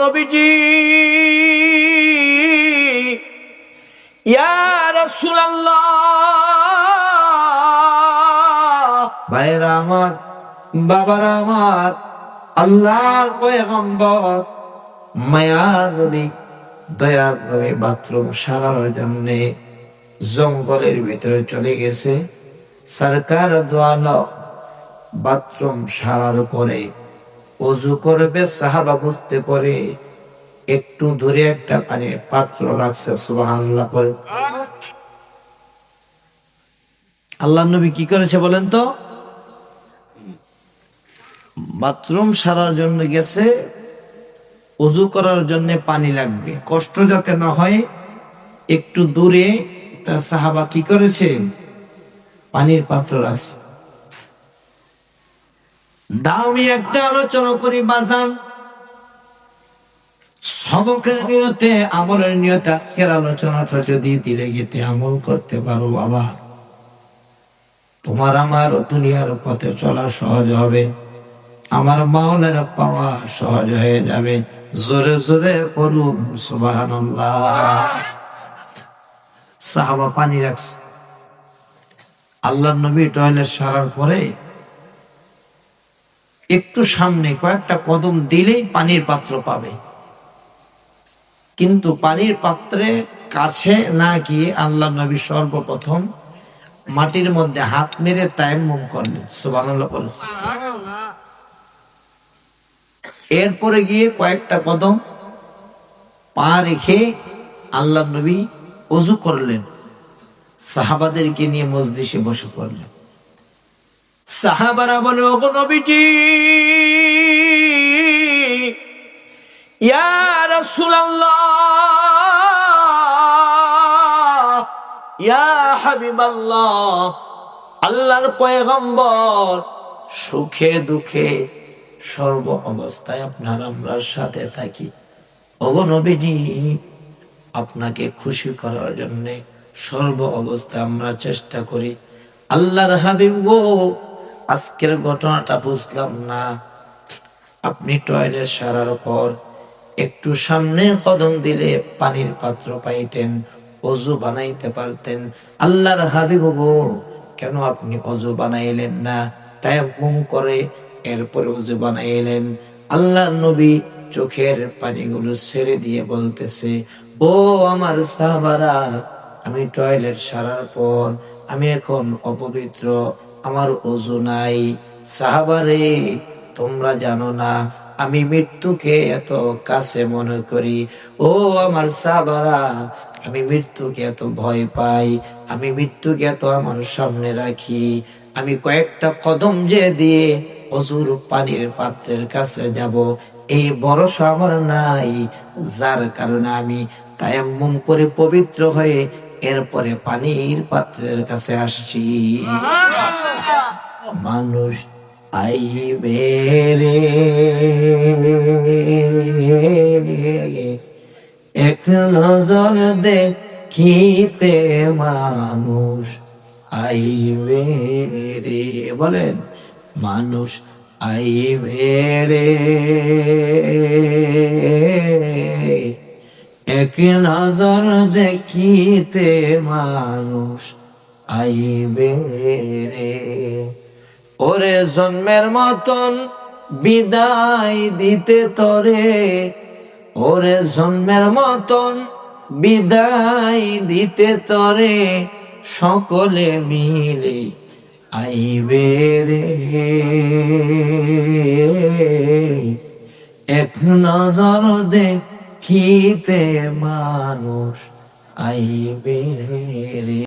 নবীজি। ইয়া ভাইরা আমার আমার, আল্লাহর পয়গম্বর, মায়ার নবী, দয়ার নবী বাথরুম সারার জন্য জঙ্গলের ভিতরে চলে গেছে। সরকার দোয়ালো, বাথরুম সারার পরে অজু করবে, সাহাবা বুঝতে পরে একটু দূরে একটা পানির পাত্র রাখছে সুবহানাল্লাহ পরে আল্লাহ নবী কি করেছে বলেন তো? বাথরুম সারার জন্য গেছে, অজু করার জন্য পানি লাগবে। কষ্ট যাতে না হয়, একটু দূরে তার সাহাবা কি করেছে? পানির পাত্র রাখছে দামি একটা আলোচনা করি, বাজান। সবকের নিয়তে, আমলের নিয়তে আজকের আলোচনাটা যদি দিলে গেতে আমল করতে পারো, বাবা। তোমার আমার দুনিয়ার পথে চলা সহজ হবে। আমার পাওয়া সহজ হয়ে যাবে। জোরে জোরে পড়ুন সুবহানাল্লাহ। সাহাবা পানি রাখছে। আল্লাহ নবী টয়লেট সারার পরে একটু সামনে কয়েকটা কদম দিলেই পানির পাত্র পাবে। কিন্তু পানির পাত্রে কাছে না গিয়ে আল্লাহ নবী সর্বপ্রথম মাটির মধ্যে হাত মেরে তায়াম্মুম করলেন। বলেন। এরপরে গিয়ে কয়েকটা কদম পা রেখে আল্লাহ নবী অজু করলেন। সাহাবাদেরকে নিয়ে মসজিদে বসে পড়লেন। সাহাবারা বলে, ওগো নবীজি, ইয়া রাসূলুল্লাহ, ইয়া হাবিবাল্লাহ, আল্লাহর পয়গম্বর, সুখে দুঃখে সর্ব অবস্থায় আপনার আমরা সাথে থাকি। ওগো আপনাকে খুশি করার জন্য সর্ব অবস্থায় আমরা চেষ্টা করি। আল্লাহর হাবিব গো আজকের ঘটনাটা বুঝলাম না। আপনি টয়লেট সারার পর একটু সামনে কদম দিলে পানির পাত্র পাইতেন, অজু বানাইতে পারতেন। আল্লাহর হাবিব কেন আপনি অজু বানাইলেন না? তাই মুম করে এরপরে অজু বানাইলেন। আল্লাহর নবী চোখের পানিগুলো ছেড়ে দিয়ে বলতেছে, ও আমার সাহাবারা, আমি টয়লেট সারার পর আমি এখন অপবিত্র আমার অজু নাই। সাহাবারে, তোমরা জানো না, আমি মৃত্যুকে এত কাছে মনে করি। ও আমার সাহাবারা, আমি মৃত্যুকে এত ভয় পাই, আমি মৃত্যুকে এত আমার সামনে রাখি। আমি কয়েকটা কদম যে দিয়ে অজুর পানির পাত্রের কাছে যাব, এই ভরসা আমার নাই। যার কারণে আমি তায়াম্মুম করে পবিত্র হয়ে এরপরে পানির পাত্রের কাছে আসছি। মানুষ আই রে। এক নজর দেখিতে মানুষ আইবে রে। বলেন, মানুষ আইবে রে। এক নজর দেখিতে মানুষ আইবে রে। ওরে জন্মের মতন বিদায় দিতে তরে। ওরে জন্মের মতন বিদায় দিতে তরে। সকলে মিলে আইবে রে। এক নজর দেখিতে মানুষ আইবে রে।